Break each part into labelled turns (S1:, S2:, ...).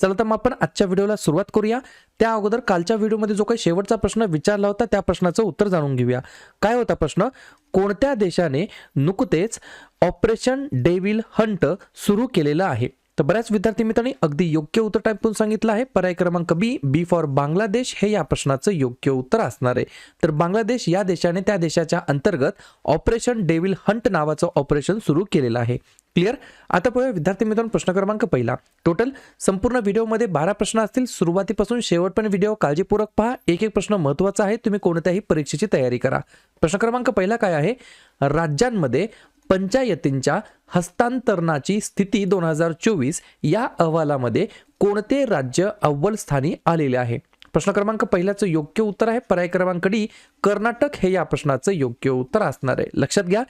S1: चला तर मग आपण आजच्या व्हिडिओला सुरुवात करूया. त्या अगोदर कालच्या व्हिडिओमध्ये जो काही शेवटचा प्रश्न विचारला होता त्या प्रश्नाचं उत्तर जाणून घेऊया. काय होता प्रश्न? कोणत्या देशाने नुकतेच ऑपरेशन डेव्हिल हंट सुरू केलेलं आहे? तर बऱ्याच विद्यार्थी मित्रांनी अगदी योग्य उत्तर टाईप सांगितलं आहे. पर्याय क्रमांक बी बी फॉर बांगलादेश हे या प्रश्नाचं योग्य उत्तर असणार आहे. तर बांगलादेश या देशाने त्या देशाच्या अंतर्गत ऑपरेशन डेव्हिल हंट नावाचं ऑपरेशन सुरू केलेलं आहे. क्लिअर? आता पाहूया विद्यार्थी मित्रांनो प्रश्न क्रमांक पहिला. टोटल संपूर्ण व्हिडिओमध्ये बारा प्रश्न असतील. सुरुवातीपासून शेवटपर्यंत व्हिडिओ काळजीपूर्वक पहा. एक एक प्रश्न महत्त्वाचा आहे. तुम्ही कोणत्याही परीक्षेची तयारी करा. प्रश्न क्रमांक पहिला काय आहे? राज्यांमध्ये पंचायतींच्या हस्तांतरणाची स्थिती दोन हजार चोवीस या अहवालामध्ये कोणते राज्य अव्वल स्थानी आलेले आहे? प्रश्न क्रमांक पहिल्याचं योग्य उत्तर आहे. पर्याय क्रमांक डी कर्नाटक. हे या प्रश्नाचं योग्य उत्तर असणार आहे. लक्षात घ्या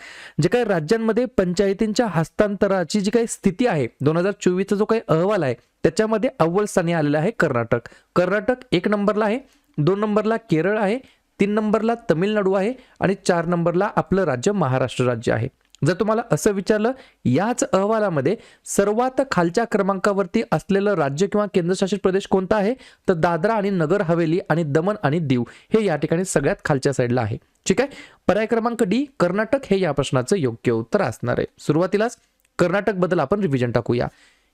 S1: जे काही राज्यांमध्ये पंचायतींच्या हस्तांतराची जी काही स्थिती आहे दोन हजार चोवीसचा जो काही अहवाल आहे त्याच्यामध्ये अव्वल स्थानी आलेला आहे कर्नाटक. कर्नाटक एक नंबरला आहे दोन नंबरला केरळ आहे तीन नंबरला तमिळनाडू आहे आणि चार नंबरला आपलं राज्य महाराष्ट्र राज्य आहे. जर तुम्हाला असं विचारलं याच अहवालामध्ये सर्वात खालच्या क्रमांकावरती असलेलं राज्य किंवा केंद्रशासित प्रदेश कोणता आहे? तर दादरा आणि नगर हवेली आणि दमन आणि दीव हे या ठिकाणी सगळ्यात खालच्या साईडला आहे. ठीक आहे? पर्याय क्रमांक डी कर्नाटक हे या प्रश्नाचं योग्य उत्तर असणार आहे. सुरुवातीलाच कर्नाटकबद्दल आपण रिव्हिजन टाकूया.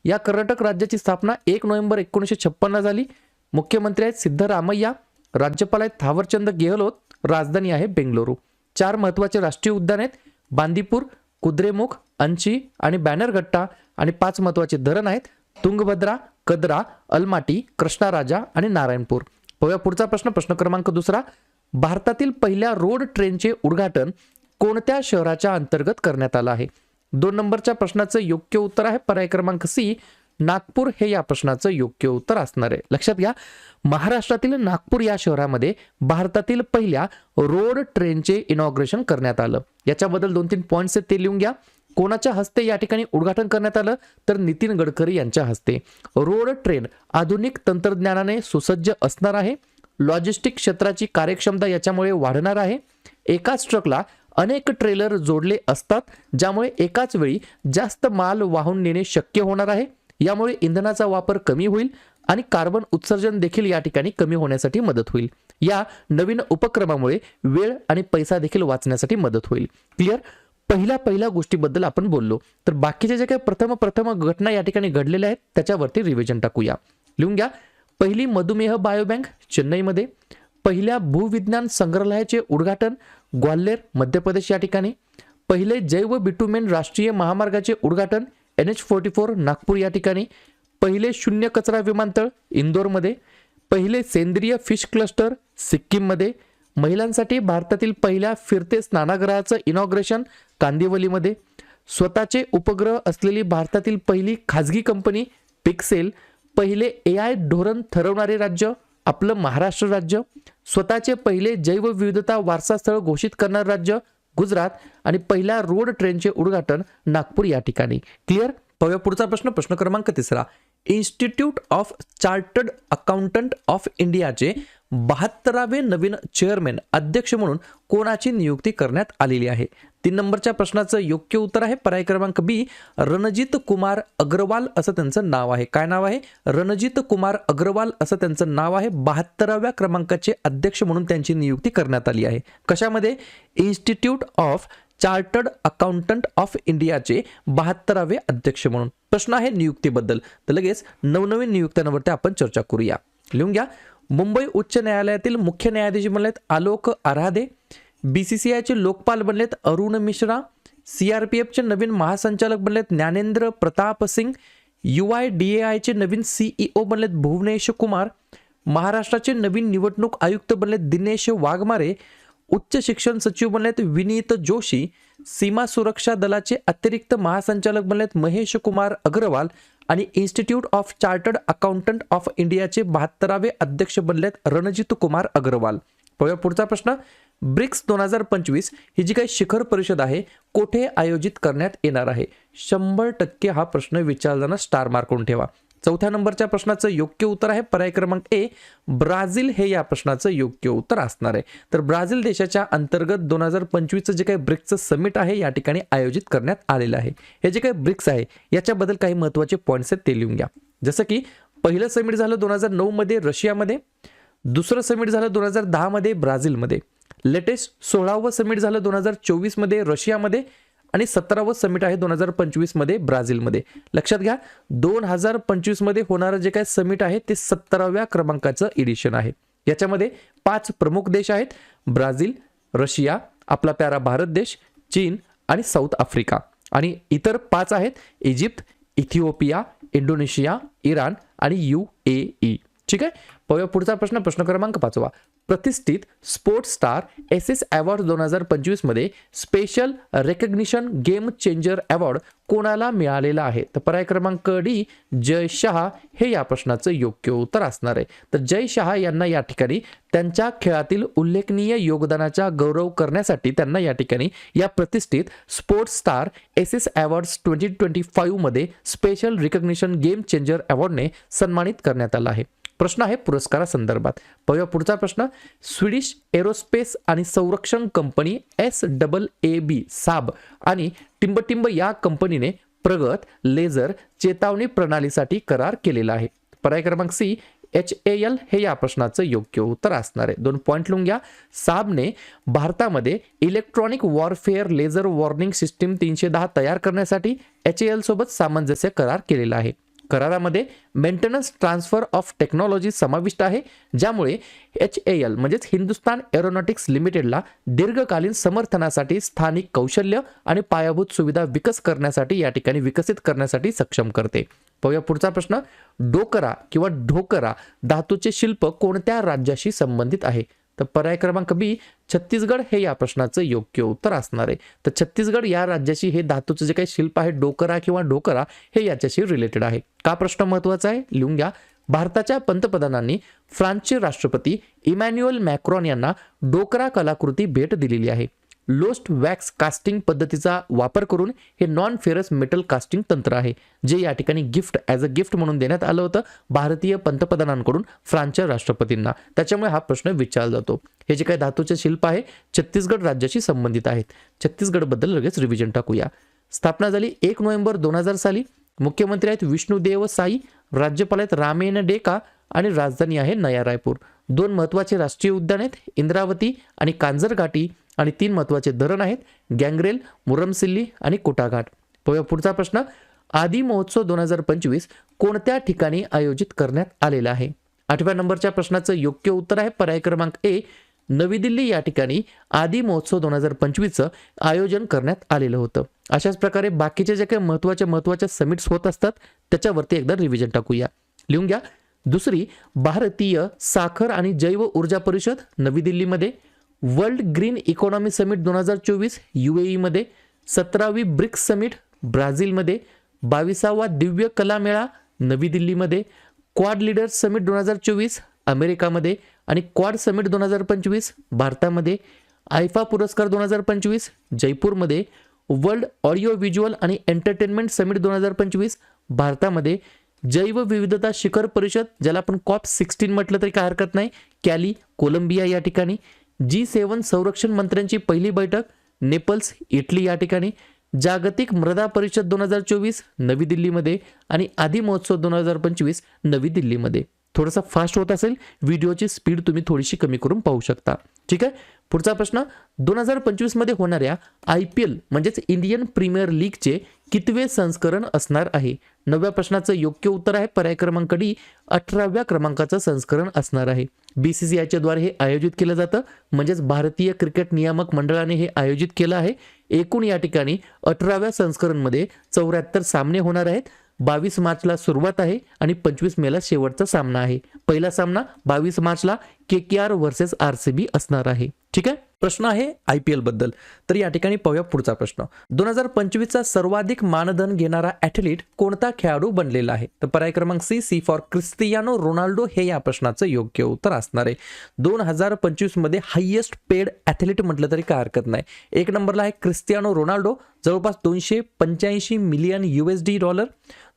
S1: या कर्नाटक राज्याची स्थापना एक नोव्हेंबर एकोणीसशे छप्पनला झाली. मुख्यमंत्री आहेत सिद्धरामय्या राज्यपाल आहेत थावरचंद गेहलोत राजधानी आहे बेंगलुरू. चार महत्त्वाचे राष्ट्रीय उद्यान आहेत. बांदीपूर कुद्रेमुख अंची आणि बॅनरगट्टा आणि पाच महत्त्वाचे धरण आहेत. तुंगभद्रा कदरा अलमाटी कृष्णाराजा आणि नारायणपूर. पाहूया पुढचा प्रश्न. प्रश्न क्रमांक दुसरा. भारतातील पहिल्या रोड ट्रेनचे उद्घाटन कोणत्या शहराच्या अंतर्गत करण्यात आलं आहे? दोन नंबरच्या प्रश्नाचं योग्य उत्तर आहे. पर्याय क्रमांक सी. नागपूर हे या प्रश्नाचं योग्य उत्तर असणार आहे. लक्षात घ्या महाराष्ट्रातील नागपूर या शहरामध्ये भारतातील पहिल्या रोड ट्रेनचे इनॉग्रेशन करण्यात आलं. याच्याबद्दल दोन तीन पॉईंट्स आहेत ते लिहून घ्या. कोणाच्या हस्ते या ठिकाणी उद्घाटन करण्यात आलं? तर नितीन गडकरी यांच्या हस्ते. रोड ट्रेन आधुनिक तंत्रज्ञानाने सुसज्ज असणार आहे. लॉजिस्टिक क्षेत्राची कार्यक्षमता याच्यामुळे वाढणार आहे. एकाच ट्रकला अनेक ट्रेलर जोडले असतात ज्यामुळे एकाच वेळी जास्त माल वाहून नेणे शक्य होणार आहे. यामुळे इंधनाचा वापर कमी होईल आणि कार्बन उत्सर्जन देखील या ठिकाणी कमी होण्यासाठी मदत होईल. या नवीन उपक्रमामुळे वेळ आणि पैसा देखील वाचण्यासाठी मदत होईल. क्लिअर पहिल्या पहिल्या गोष्टीबद्दल आपण बोललो. तर बाकीच्या ज्या काही प्रथम प्रथम घटना या ठिकाणी घडलेल्या आहेत त्याच्यावरती रिव्हिजन टाकूया. लिहून घ्या. पहिली मधुमेह बायोबँक चेन्नईमध्ये. पहिल्या भूविज्ञान संग्रहालयाचे उद्घाटन ग्वाल्हेर मध्य प्रदेश या ठिकाणी. पहिले जैव बिटुमेन राष्ट्रीय महामार्गाचे उद्घाटन N H forty four Nagpur या ठिकाणी पहिले शून्य कचरा विमानतळ इंदोरमध्ये पहिले सेंद्रिय फिश क्लस्टर सिक्कीममध्ये महिलांसाठी भारतातील पहिल्या फिरते स्नानागृहाचं इनॉग्रेशन कांदिवलीमध्ये स्वतःचे उपग्रह असलेली भारतातील पहिली खाजगी कंपनी पिक्सेल पहिले ए आय धोरण ठरवणारे राज्य आपलं महाराष्ट्र राज्य स्वतःचे पहिले जैवविविधता वारसास्थळ घोषित करणारं राज्य गुजरात आणि पहिल्या रोड ट्रेनचे उद्घाटन नागपूर या ठिकाणी. क्लिअर पाहूया पुढचा प्रश्न. प्रश्न क्रमांक तिसरा. Institute of chartered accountant of इंडियाचे बहात्तरावे नवीन चेअरमॅन अध्यक्ष म्हणून कोणाची नियुक्ती करण्यात आलेली आहे? तीन नंबरच्या प्रश्नाचं योग्य उत्तर आहे पर्याय क्रमांक बी रणजित कुमार अग्रवाल असं त्यांचं नाव आहे. काय नाव आहे? रणजित कुमार अग्रवाल असं त्यांचं नाव आहे. बहात्तराव्या क्रमांकाचे अध्यक्ष म्हणून त्यांची नियुक्ती करण्यात आली आहे. कशामध्ये? Institute of chartered accountant of इंडियाचे बहात्तरावे अध्यक्ष म्हणून. प्रश्न आहे नियुक्तीबद्दल. तर लगेच नवनवीन नियुक्त्यांवरती आपण चर्चा करूया. लिहून घ्या. मुंबई उच्च न्यायालयातील मुख्य न्यायाधीश बनलेत Alok Aradhe B C C आयचे लोकपाल बनलेत Arun Mishra C R P एफचे नवीन महासंचालक बनलेत Gyanendra Pratap Singh U I D A आयचे नवीन सीईओ बनलेत भुवनेश कुमार महाराष्ट्राचे नवीन निवडणूक आयुक्त बनलेत दिनेश वाघमारे उच्च शिक्षण सचिव बनलेत विनीत जोशी सीमा सुरक्षा दलाचे अतिरिक्त महासंचालक बनलेत महेश कुमार अग्रवाल आणि institute of chartered accountant of इंडियाचे बहात्तरावे अध्यक्ष बनलेत रणजित कुमार अग्रवाल. पाहूया पुढचा प्रश्न. ब्रिक्स दोन हजार पंचवीस ही जी काही शिखर परिषद आहे कोठे आयोजित करण्यात येणार आहे? शंभर टक्के हा प्रश्न विचारताना स्टार मार्कून ठेवा. चौथ्या नंबरच्या प्रश्नाचं योग्य उत्तर आहे. पर्याय क्रमांक ए ब्राझील हे या प्रश्नाचं योग्य उत्तर असणार आहे. तर ब्राझील देशाच्या अंतर्गत दोन हजार पंचवीसचं जे काही ब्रिक्सचं समिट आहे या ठिकाणी आयोजित करण्यात आलेलं आहे. हे जे काही ब्रिक्स आहे याच्याबद्दल काही महत्त्वाचे पॉईंट्स आहेत ते लिहून घ्या. जसं की पहिलं समिट झालं दोन हजार नऊमध्ये रशियामध्ये. दुसरं समिट झालं दोन हजार दहामध्ये ब्राझीलमध्ये. लेटेस्ट सोळावं समिट झालं दोन हजार चोवीसमध्ये रशियामध्ये. आणि सतरावं समिट आहे दोन हजार पंचवीसमध्ये ब्राझीलमध्ये. लक्षात घ्या दोन हजार पंचवीसमध्ये होणारं जे काय समिट आहे ते सत्तराव्या क्रमांकाचं एडिशन आहे. याच्यामध्ये पाच प्रमुख देश आहेत ब्राझील रशिया आपला प्यारा भारत देश चीन आणि साऊथ आफ्रिका. आणि इतर पाच आहेत इजिप्त इथिओपिया इंडोनेशिया इराण आणि यू ए ई. ठीक आहे? पाहूया पुढचा प्रश्न प्रश्न क्रमांक पाचवा. प्रतिष्ठित sports star S S award दोन हजार पंचवीसमध्ये special recognition game changer award कोणाला मिळालेला आहे? तर पर्याय क्रमांक डी जय शहा हे या प्रश्नाचं योग्य उत्तर असणार आहे. तर जय शहा यांना या ठिकाणी त्यांच्या खेळातील उल्लेखनीय योगदानाचा गौरव करण्यासाठी त्यांना या ठिकाणी या प्रतिष्ठित sports star S S awards twenty twenty फाईव्हमध्ये special recognition game changer अवॉर्डने सन्मानित करण्यात आला आहे. प्रश्न आहे पुरस्कारासंदर्भात. पाहूया पुढचा प्रश्न. स्वीडिश एरोस्पेस आणि संरक्षण company S double A B Saab आणि टिंबटिंब या कंपनीने प्रगत लेझर चेतावणी प्रणालीसाठी करार केलेला आहे. पर्याय क्रमांक सी एच ए एल हे या प्रश्नाचं योग्य उत्तर असणार आहे. दोन पॉईंट लिहून घ्या. साबने भारतामध्ये electronic warfare laser warning system तीनशे दहा तयार करण्यासाठी एच ए एल सोबत सामंजस्य करार केलेला आहे. करारामध्ये मेंटेनन्स ट्रान्सफर ऑफ टेक्नॉलॉजी समाविष्ट आहे ज्यामुळे एच ए एल म्हणजेच हिंदुस्तान एरोनॉटिक्स लिमिटेडला दीर्घकालीन समर्थनासाठी स्थानिक कौशल्य आणि पायाभूत सुविधा विकस करण्यासाठी या ठिकाणी विकसित करण्यासाठी सक्षम करते. पाहूया पुढचा प्रश्न. डोकरा किंवा ढोकरा धातूचे शिल्प कोणत्या राज्याशी संबंधित आहे? तर पर्याय क्रमांक बी छत्तीसगड हे या प्रश्नाचं योग्य उत्तर असणार आहे. तर छत्तीसगड या राज्याशी हे धातूचं जे काही शिल्प आहे डोकरा किंवा डोकरा हे याच्याशी रिलेटेड आहे. का प्रश्न महत्त्वाचा आहे? लिहून घ्या. भारताच्या पंतप्रधानांनी फ्रान्सचे राष्ट्रपती इमॅन्युअल मॅक्रॉन यांना डोकरा कलाकृती भेट दिलेली आहे. लोस्ट वॅक्स कास्टिंग पद्धतीचा वापर करून हे नॉन फेरस मेटल कास्टिंग तंत्र आहे जे या ठिकाणी गिफ्ट ॲज अ गिफ्ट म्हणून देण्यात आलं होतं भारतीय पंतप्रधानांकडून फ्रान्सच्या राष्ट्रपतींना. त्याच्यामुळे हा प्रश्न विचारला जातो. हे जे काही धातूचे शिल्प आहे छत्तीसगड राज्याशी संबंधित आहेत. छत्तीसगडबद्दल लगेच रिव्हिजन टाकूया. स्थापना झाली एक नोव्हेंबर दोन हजार साली. मुख्यमंत्री आहेत विष्णुदेव साई राज्यपाल आहेत रामेन डेका आणि राजधानी आहे नया रायपूर. दोन महत्त्वाचे राष्ट्रीय उद्यान आहेत इंद्रावती आणि कांजरघाटी. आणि तीन महत्त्वाचे धरण आहेत गँग्रेल मुरमसिल्ली आणि कोटाघाट पाहूया पुढचा प्रश्न. आदी महोत्सव दोन हजार पंचवीस कोणत्या ठिकाणी आयोजित करण्यात आलेला आहे? आठव्या नंबरच्या प्रश्नाचं योग्य उत्तर आहे पर्याय क्रमांक ए. नवी दिल्ली या ठिकाणी आदी महोत्सव दोन हजार पंचवीसचं आयोजन करण्यात आलेलं होतं. अशाच प्रकारे बाकीचे जे काही महत्त्वाच्या महत्त्वाच्या समिट्स होत असतात त्याच्यावरती एकदा रिव्हिजन टाकूया. लिहून घ्या. दुसरी भारतीय साखर आणि जैव ऊर्जा परिषद नवी दिल्लीमध्ये वर्ल्ड ग्रीन इकॉनॉमी समिट दोन हजार चोवीस यू ए ईमध्ये सतरावी ब्रिक्स समिट ब्राझीलमध्ये बावीसावा दिव्य कला मेळा नवी दिल्लीमध्ये क्वाड लीडर्स समिट दोन हजार चोवीस अमेरिकामध्ये आणि क्वाड समिट दोन हजार पंचवीस भारतामध्ये आयफा पुरस्कार दोन हजार पंचवीस जयपूरमध्ये वर्ल्ड ऑडिओ व्हिज्युअल आणि एंटरटेनमेंट समिट दोन हजार पंचवीस भारतामध्ये जैवविविधता शिखर परिषद ज्याला आपण कॉप सिक्स्टीन म्हटलं तरी काय हरकत नाही कॅली कोलंबिया या ठिकाणी जी सेवन संरक्षण मंत्र्यांची पहिली बैठक नेपल्स इटली या ठिकाणी जागतिक मृदा परिषद दोन हजार चोवीस नवी दिल्लीमध्ये आणि आदी महोत्सव दोन हजार पंचवीस नवी दिल्लीमध्ये. थोडासा फास्ट होत असेल व्हिडिओची स्पीड तुम्ही थोडीशी कमी करून पाहू शकता. ठीक आहे? पुढचा प्रश्न दोन हजार पंचवीसमध्ये होणाऱ्या आय पी एल म्हणजेच इंडियन प्रीमियर लीगचे कितवे संस्करण असणार आहे? नवव्या प्रश्नाचं योग्य उत्तर आहे पर्याय क्रमांक डी अठराव्या क्रमांकाचं संस्करण असणार आहे. बी सी सी आयच्या द्वारे हे आयोजित केलं जातं म्हणजेच भारतीय क्रिकेट नियामक मंडळाने हे आयोजित केलं आहे. एकूण या ठिकाणी अठराव्या संस्करणमध्ये चौऱ्याहत्तर सामने होणार आहेत. बावीस मार्चला सुरुवात आहे आणि पंचवीस मेला शेवटचा सामना आहे. पहिला सामना बावीस मार्चला K K R versus R C B असणार आहे. ठीक आहे? प्रश्न आहे आय पी एलबद्दल तर या ठिकाणी पाहूया पुढचा प्रश्न. दोन हजार पंचवीसचा सर्वाधिक मानधन घेणारा ॲथलीट कोणता खेळाडू बनलेला आहे? तर पर्याय क्रमांक C C for Cristiano Ronaldo हे या प्रश्नाचं योग्य उत्तर असणार आहे. दोन हजार पंचवीसमध्ये हायेस्ट पेड ॲथलीट म्हटलं तरी काय हरकत नाही. एक नंबरला आहे क्रिस्तियानो रोनाल्डो जवळपास दोनशे पंच्याऐंशी million U S D dollar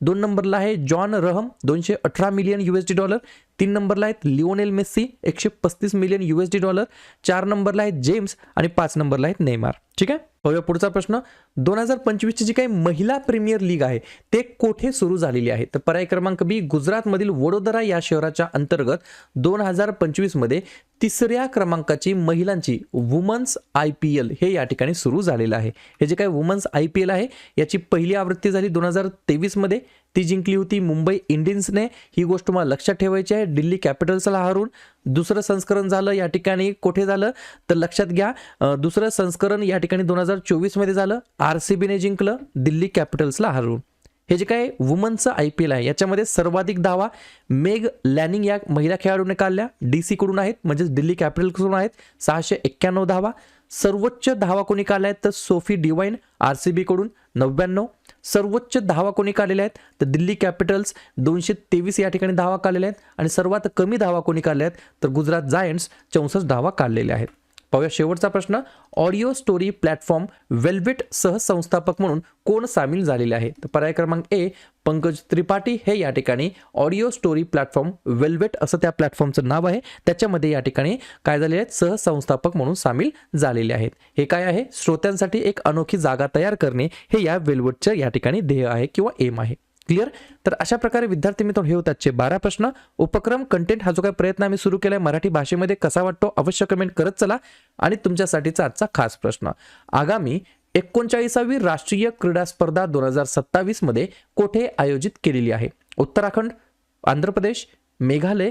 S1: दोन नंबरला आहे जॉन रहम दोनशे अठरा million U S D dollar. तीन नंबरला आहेत लिओनेल मेस्सी एकशे पस्तीस million U S D dollar. चार नंबरला आहेत जेम्स आणि पाच नंबरला आहेत नेमार. ठीक आहे? पाहूया पुढचा प्रश्न. दोन हजार पंचवीसची जी काही महिला प्रीमियर लीग आहे ते कोठे सुरू झालेली आहे? तर पर्याय क्रमांक बी गुजरातमधील वडोदरा या शहराच्या अंतर्गत दोन हजार पंचवीसमध्ये तिसऱ्या क्रमांकाची महिलांची वुमन्स आय पी एल हे या ठिकाणी सुरू झालेलं आहे. हे जे काही वुमन्स आय पी एल आहे याची पहिली आवृत्ती झाली दोन हजार तेवीसमध्ये. ती जिंकली होती मुंबई इंडियन्सने. ही गोष्ट मला लक्षात ठेवायची आहे. दिल्ली कॅपिटल्सला हरून दुसरं संस्करण झालं या ठिकाणी कुठे झालं? तर लक्षात घ्या दुसरं संस्करण या ठिकाणी दोन हजार चोवीसमध्ये झालं. आर सी बीने जिंकलं दिल्ली कॅपिटल्सला हरवून हे जे काय वुमनचं आय पी एल आहे याच्यामध्ये सर्वाधिक धावा मेग लॅनिंग या महिला खेळाडूने काढल्या. डी सीकडून आहेत म्हणजेच दिल्ली कॅपिटल्सकडून आहेत सहाशे एक्क्याण्णव धावा. सर्वोच्च धावा कोणी काढल्या आहेत तर सोफी डिवाईन आर सी बीकडून नव्याण्णव. सर्वोच्च धावा कोणी काढलेल्या आहेत? तर दिल्ली कॅपिटल्स दोनशे तेवीस या ठिकाणी धावा काढलेल्या आहेत आणि सर्वात कमी धावा कोणी काढल्या आहेत? तर गुजरात जायंट्स चौसष्ट धावा काढलेल्या आहेत. पाहूया शेवटचा प्रश्न. ऑडिओ स्टोरी प्लॅटफॉर्म वेल्वेट सहसंस्थापक म्हणून कोण सामील झालेले आहे? तर पर्याय क्रमांक ए पंकज त्रिपाठी हे या ठिकाणी ऑडिओ स्टोरी प्लॅटफॉर्म वेल्वेट असं त्या प्लॅटफॉर्मचं नाव आहे. त्याच्यामध्ये या ठिकाणी काय झालेले आहेत? सहसंस्थापक म्हणून सामील झालेले आहेत. हे काय आहे? श्रोत्यांसाठी एक अनोखी जागा तयार करणे हे या वेल्वेटचं या ठिकाणी ध्येय आहे किंवा एम आहे. क्लिअर? तर अशा प्रकारे विद्यार्थी मित्र हे होतात बारा प्रश्न. उपक्रम कंटेंट हा जो काही प्रयत्न आम्ही सुरू केलाय मराठी भाषेमध्ये कसा वाटतो अवश्य कमेंट करत चला. आणि तुमच्यासाठीचा आजचा खास प्रश्न. आगामी एकोणचाळीसावी राष्ट्रीय क्रीडा स्पर्धा दोन हजार सत्तावीसमध्ये कोठे आयोजित केलेली आहे? उत्तराखंड आंध्र प्रदेश मेघालय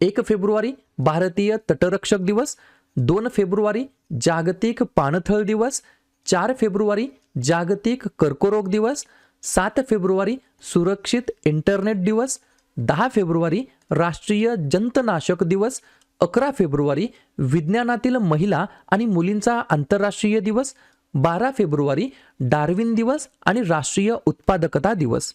S1: एक फेब्रुवारी भारतीय तटरक्षक दिवस दोन फेब्रुवारी जागतिक पाणथळ दिवस चार फेब्रुवारी जागतिक कर्करोग दिवस सात फेब्रुवारी सुरक्षित इंटरनेट दिवस दहा फेब्रुवारी राष्ट्रीय जंतनाशक दिवस अकरा फेब्रुवारी विज्ञानातील महिला आणि मुलींचा आंतरराष्ट्रीय दिवस बारा फेब्रुवारी डार्विन दिवस आणि राष्ट्रीय उत्पादकता दिवस.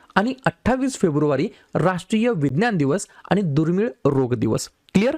S1: आणि अठ्ठावीस फेब्रुवारी राष्ट्रीय विज्ञान दिवस आणि दुर्मिळ रोग दिवस. क्लिअर